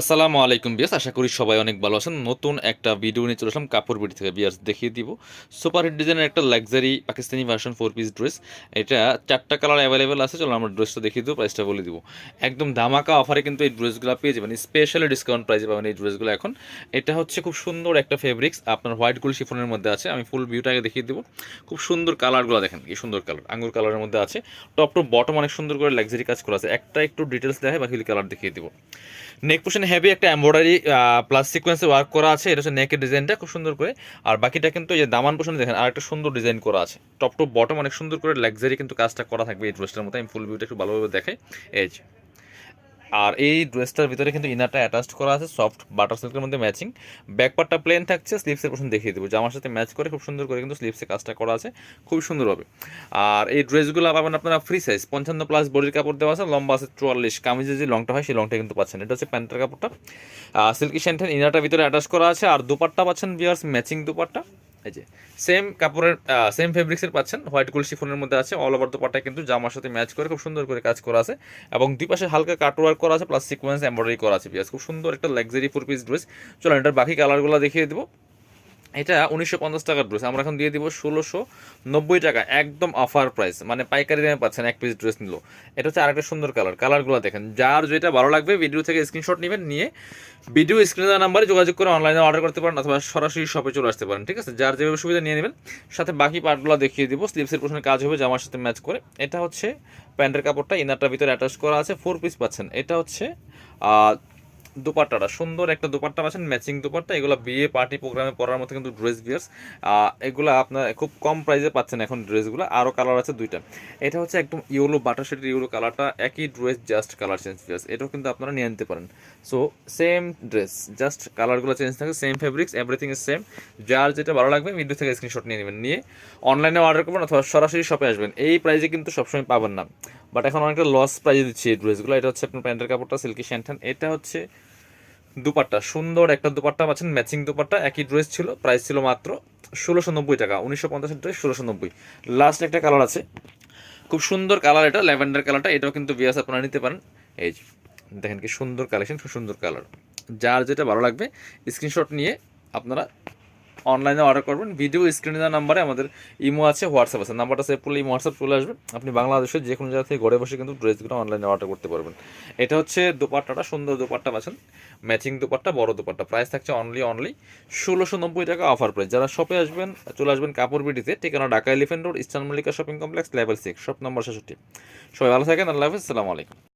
আসসালামু আলাইকুম বিয়াস আশা করি সবাই অনেক ভালো আছেন। নতুন একটা ভিডিও নিয়ে চলে আসলাম কাপড় বিড়ি থেকে। বিয়াস দেখিয়ে দিব। সুপার হিট ডিজাইনের একটা luxury Pakistani version four piece dress এটা চারটা কালার অ্যাভেলেবেল আছে, চলো আমরা ড্রেসটা দেখিয়ে দিব প্রাইসটা বলে দিব। একদম ধামাকা অফারে কিন্তু এই ড্রেসগুলো পেয়ে যাবেন। স্পেশালি ডিসকাউন্ট প্রাইসে পাবেন এই ড্রেসগুলো এখন। এটা হচ্ছে খুব সুন্দর একটা ফেব্রিক্স আপনার হোয়াইট গোল্ড শিফনের মধ্যে আছে। আমি ফুল ভিউটাকে দেখিয়ে দিব। খুব সুন্দর কালারগুলো দেখেন, কি সুন্দর কালার আঙ্গুর কালারের মধ্যে আছে। টপ টু বটম অনেক সুন্দর করে লাক্সারি কাজ করা আছে। একটা একটু ডিটেলস দেখে বাকি কালার দেখিয়ে দিব। নেক পোর্শন হেভি একটা এমব্রয়ডারি প্লাস সিকোয়েন্সে ওয়ার্ক করা আছে। এটা হচ্ছে নেকের ডিজাইনটা খুব সুন্দর করে। আর বাকিটা কিন্তু এই যে দামান পোষণে দেখেন আর একটা সুন্দর ডিজাইন করা আছে। টপ টপ বটম অনেক সুন্দর করে লাক্সারি কিন্তু কাজটা করা থাকবে এই ড্রেসটার মতো। আমি ফুল ভিউটা একটু ভালোভাবে দেখাই। এই। আর এই ড্রেসটার ভিতরে কিন্তু ইনারটা অ্যাটাচড করা আছে সফট বাটার সিল্কের মধ্যে ম্যাচিং ব্যাকপার্টটা প্লেন থাকছে স্লিপসের পোর্শন দেখিয়ে দেবো। জামার সাথে ম্যাচ করে খুব সুন্দর করে কিন্তু স্লিপসে কাজটা করা আছে, খুব সুন্দর হবে। আর এই ড্রেসগুলো পাবেন আপনারা ফ্রি সাইজ পঞ্চান্ন প্লাস বডির কাপড় দেওয়া আছে, লম্বা আছে চুয়াল্লিশ। কামিজে যে লংটা হয়, সেই লংটা কিন্তু পাচ্ছেন। এটা হচ্ছে প্যান্টের কাপড়টা। সিল্কি স্যান্টেন ইনারটার ভিতরে অ্যাটাচ করা আছে, আর দুপাট্টা পাচ্ছেন বিয়ার্স ম্যাচিং দুপাট্টা। এই যে সেম কাপড়ের সেম ফেব্রিক্সের পাচ্ছেন হোয়াইট গোল্ড শিফনের মধ্যে আছে অল ওভার দোপাটা কিন্তু জামার সাথে ম্যাচ করে খুব সুন্দর করে কাজ করা আছে এবং দুই পাশে হালকা কাটওয়ার্ক করা আছে প্লাস সিকোয়েন্স এমব্রয়ডারি করা আছে, বিয়াস। খুব সুন্দর একটা লাক্সারি ফোর পিস ড্রেস চলো এটার বাকি কালারগুলো দেখিয়ে দেবো। এটা উনিশশো পঞ্চাশ টাকার ড্রেস আমরা এখন দিয়ে দিব ষোলোশো নব্বই টাকা, একদম অফার প্রাইস মানে পাইকারি দামে পাচ্ছেন, এক পিস ড্রেস নিল। এটা হচ্ছে আরেকটা সুন্দর কালার কালারগুলো দেখেন। যার যেটা ভালো লাগবে ভিডিও থেকে স্ক্রিনশট নেবেন, নিয়ে ভিডিও স্ক্রিনে দেওয়া নাম্বারে যোগাযোগ করে অনলাইনে অর্ডার করতে পারেন, অথবা সরাসরি শপে চলে আসতে পারেন, ঠিক আছে? যার যেভাবে সুবিধা নিয়ে নেবেন, সাথে বাকি পার্টগুলো দেখিয়ে দিব স্লিপসের পোশনের কাজ হবে, জামার সাথে ম্যাচ করে। এটা হচ্ছে প্যান্টের কাপড়টা ইনারটার ভিতরে অ্যাটাচ করা আছে ফোর পিস পাচ্ছেন। এটা হচ্ছে দুপাট্টাটা, সুন্দর একটা দুপাট্টা পাচ্ছেন ম্যাচিং দুপাট্টা, এগুলো বিয়ে পার্টি প্রোগ্রামে পরার মতো কিন্তু ড্রেস বিয়ার্স এগুলো আপনার খুব কম প্রাইসে পাচ্ছেন এখন ড্রেসগুলো আরও কালার আছে দুইটা। এটা হচ্ছে একদম ইয়েলো বাটার শেডের ইয়েলো কালারটা একই ড্রেস জাস্ট কালার চেঞ্জ বিয়ার্স এটাও কিন্তু আপনারা নিয়ে নিতে পারেন। সো সেম ড্রেস জাস্ট কালারগুলো চেঞ্জ থাকে same fabrics everything is same যার যেটা ভালো লাগবে ভিডিও থেকে স্ক্রিনশট নিয়ে নেবেন, নিয়ে অনলাইনে অর্ডার করবেন অথবা সরাসরি শপে আসবেন, এই প্রাইসে কিন্তু সবসময় পাবেন না। বাট এখন অনেকটা লস প্রাইজে দিচ্ছি এই ড্রেসগুলো এটা হচ্ছে আপনার প্যান্টের কাপড়টা সিল্কি শ্যান্টান এটা হচ্ছে দুপাট্টা, সুন্দর একটা দুপাট্টা পাচ্ছেন ম্যাচিং দুপাট্টা। একই ড্রেস ছিল প্রাইস ছিল মাত্র ষোলোশো নব্বই টাকা, উনিশশো পঞ্চাশের ড্রেস ষোলোশো নব্বই লাস্ট একটা কালার আছে। খুব সুন্দর কালার এটা ল্যাভেন্ডার কালারটা এটাও কিন্তু বিয়াস আপনারা নিতে পারেন। এই দেখেন কি সুন্দর কালেকশন খুব সুন্দর কালার যার যেটা ভালো লাগবে স্ক্রিনশট নিয়ে আপনারা অনলাইনে অর্ডার করবেন। ভিডিও স্ক্রিনে দেওয়া নাম্বারে আমাদের ইমো আছে হোয়াটসঅ্যাপ আছে। নাম্বারটা সেভ করলে ইমো হোয়াটসঅ্যাপ চলে আসবে। আপনি বাংলাদেশের যে কোনো জায়গা থেকে ঘরে বসে কিন্তু ড্রেসগুলো অনলাইনে অর্ডার করতে পারবেন। এটা হচ্ছে দোপাট্টাটা, সুন্দর দোপাট্টা পাচ্ছেন। ম্যাচিং দোপাট্টা, বড় দোপাট্টা। প্রাইস থাকছে অনলি অনলি ষোলোশো নব্বই টাকা অফার প্রাইস যারা শপে আসবেন, চলে আসবেন কাপড় বিডিতে ঠিকানা Dhaka Elephant Road Eastern Mallika shopping complex level six shop number ছেষট্টি। সবাই ভালো থাকেন, আল্লাহ হাফিজ আলাইকুম।